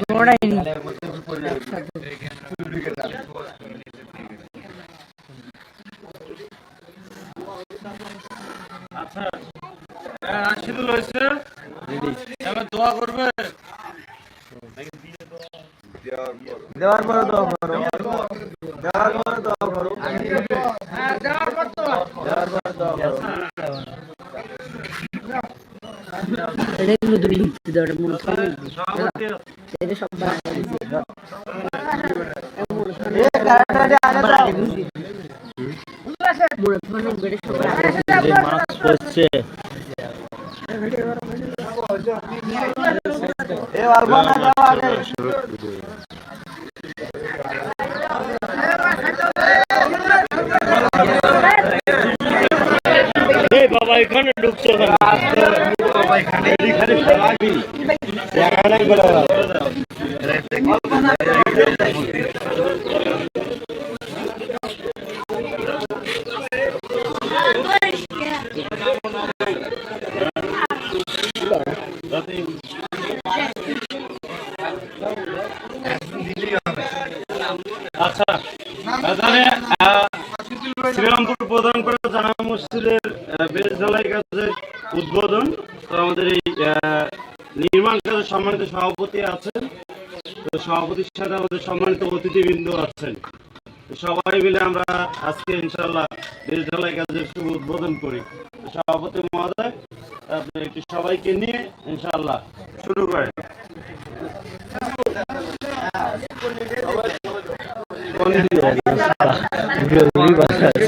দৌড়াইনি আচ্ছা রাশিদুল হয়েছে এবার দোয়া করবে দেওয়ার পরে। দেওয়ার পরে এটা কিন্তু দুই লিখতে দেওয়া এটা মনে। বাবা এখানে ঢুকছো আচ্ছা তাহলে আহ, শ্রীরামপুর প্রধান করে জানা মসজিদের বেশ কাজের উদ্বোধন। তো আমাদের এই নির্মাণ কাজের সম্মানিত সভাপতি আছেন। সভাপতির সাথে আমাদের সম্মানিত অতিথিবৃন্দ আছেন। সবাই মিলে আমরা আজকে ইনশাল্লাহ ঢালাই কাজের শুভ উদ্বোধন করি। সভাপতি মহোদয়, আপনি একটু সবাইকে নিয়ে ইনশাল্লাহ শুরু করেন।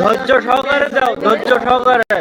ধৈর্য সহকারে দাও ধৈর্য সহকারে।